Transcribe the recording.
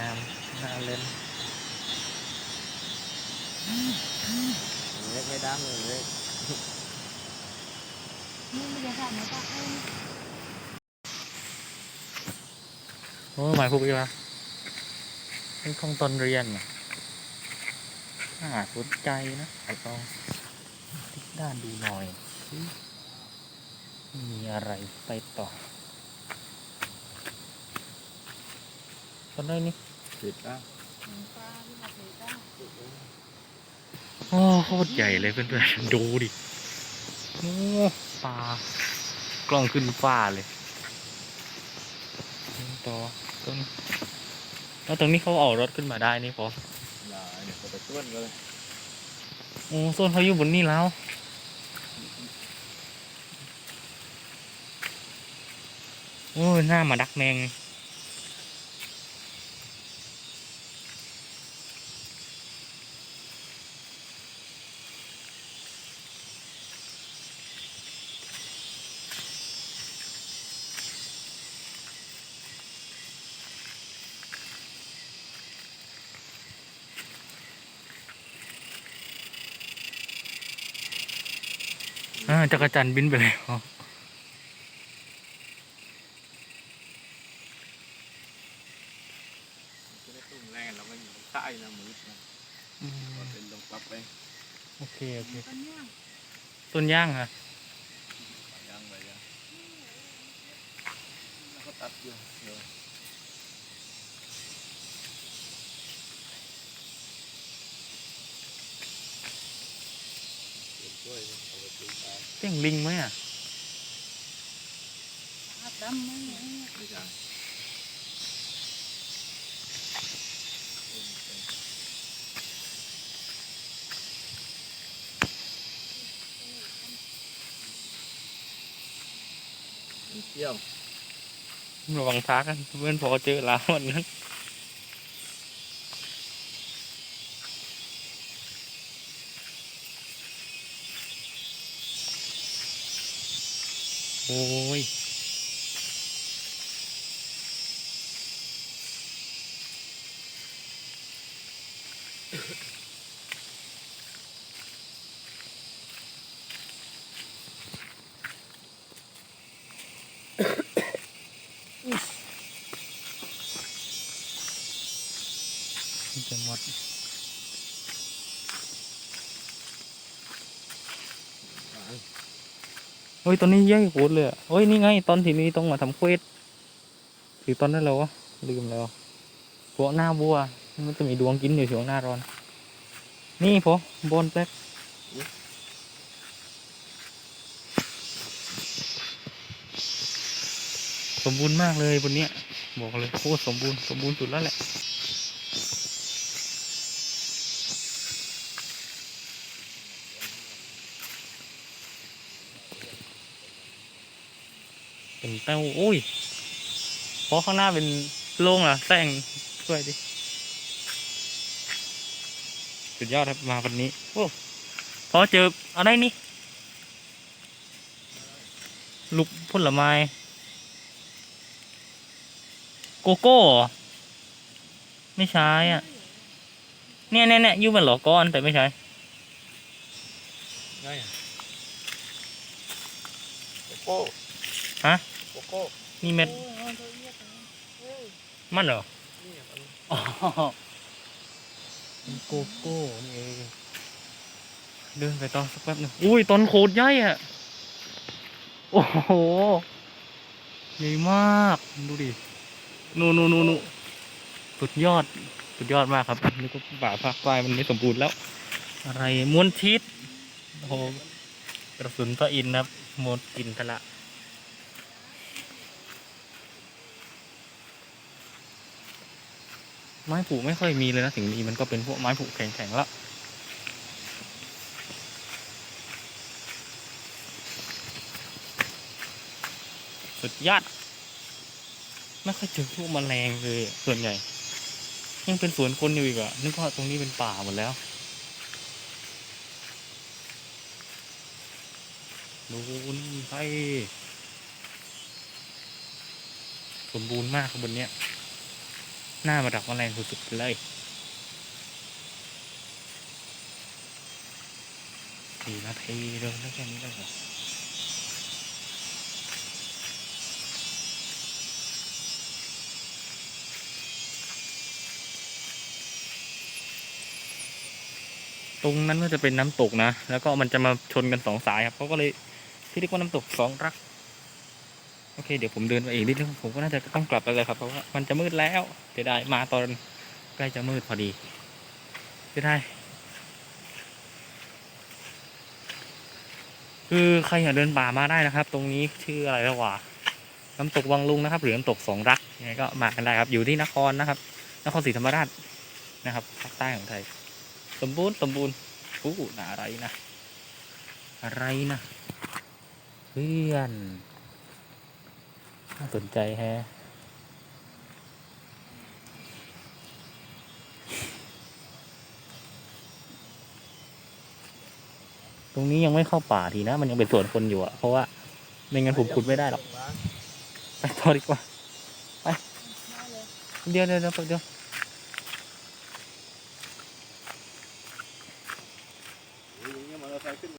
น้ำน่าเล่นเล็กไม่ดังเลยเล็กนี่มันจะทำไหมจ๊ะเอ้ยโอ้หมายพูดอีกล้วเป็นของตอนเรียนน่ะน่าสนใจนะไอ้ตองติดด้านดูหน่อย มีอะไรไปต่อตอนนี้นี่ ติดอะปลาที่มาเทจ้าโอ้โคตรใหญ่เลยเพื่อนๆดูดิโอ้ปลากล้องขึ้นฟ้าเลยต่อต้นแล้วตรงนี้เขาเอารถขึ้นมาได้นี่พออย่าเดี๋ยวก็ไปต้วนก็เลยโอ้โซนเขาอยู่บนนี่แล้วโอ้ยหน้ามาดักแมง อ่าจักรจันทร์บินไปแล้วจะได้ตุ้มแรงแล้วมันอยู่ใต้นะมืดนะก็เป็นลงปั๊บไปโอเค โอเค ต้นย่างต้นย่างอะย่างไปย่างแล้วก็ตัดอยู่เดี๋ยวเก็บกล้วย เอาไปปลูกได้เสียงลิงไหมอะอาบดำไหมเนี่ยไม่ใช่เที่ยวระวังทักกันเพื่อนพอเจอแล้ววันนั้น โอ้ยมันจะหมด เฮ้ยตอนนี้แย่โคตรเลยอะเฮ้ยนี่ไงตอนที่นี้ต้องมาทำเควสถือตอนนั้นแล้ววะลืมแล้วพวกหน้าบัวมันจะมีดวงกินอยู่ช่วงหน้าร้อน นี่พอบอลแป๊กสมบูรณ์มากเลยบนเนี้ยบอกเลยโคตรสมบูรณ์สมบูรณ์สุดแล้วแหละ เป็นเต้าโอ้ยเพราะข้างหน้าเป็นโล่งล่ะแซงช่วยดิสุดยอดครับมาวันนี้โอ้พอเจออะไรนี่ลูกผลไม้โกโก้เหรอไม่ใช่อะ เนี่ยเนี่ยเนี่ยอยูเป็นหลอก้อนแต่ไม่ใช่ง่ายอะโกโก้ฮะ โกโก้นี่เม็ดโอ้ยเอาตัวเอี้ยไปเอ้ยมันเหรอนี่มันอ๋อเป็นโกโก้นี่เองเดินไปต่อสักแป๊บหนึงอุ้ยต้นโคตรใหญ่อะโอ้โหใหญ่มากดูดินูนูนูนูสุดยอดสุดยอดมากครับนี่ก็ป่าภาคใต้มันไม่สมบูรณ์แล้ว อะไรม้วนทิศโอ้โหกระสุนพระอินทร์นะครับหมดกินทะละ ไม้ผูไม่ค่อยมีเลยนะถึงมีมันก็เป็นพวกไม้ผูแข็งๆแล้วสุดยอดไม่ค่อยเจอพวกแมลงเลยส่วนใหญ่ ยังเป็นสวนคนอยู่อีกอะนึกว่าตรงนี้เป็นป่าหมดแล้ว ดูนี่ไปสมบูรณ์มากครับบนเนี้ย หน้ามาดักแมลงสุดๆเลยสี่นาทีเดินได้แค่นี้แล้วเหรอตรงนั้นก็จะเป็นน้ำตกนะ แล้วก็มันจะมาชนกันสองสายครับเขาก็เลยที่เรียกว่าน้ำตกสองรัก อเคเดี๋ยวผมเดินไปอีกนิดนึงผมก็น่าจะต้องกลับไปเลยครับเพราะว่ามันจะมืดแล้วเสียดายมาตอนใกล้จะมืดพอดีเสียดายคือใครอยากเดินป่ามาได้นะครับ ตรงนี้ชื่ออะไรแล้ววะน้ำตกวังลุงนะครับ หรือน้ำตกสองรักยังไงก็มากันได้ครับ อยู่ที่นครนะครับ นครศรีธรรมราชนะครับภาคใต้ของไทย สมบูรณ์สมบูรณ์อู้น่าอะไรนะ อะไรนะเพื่อน น่าสนใจแฮะตรงนี้ยังไม่เข้าป่าทีนะ มันยังเป็นสวนคนอยู่อะเพราะว่าไม่งั้นผมขุดไม่ได้หรอก ไปต่อดีกว่ามาเลยเดี๋ยวเดี๋ยวเดี๋ยวเดี๋ยว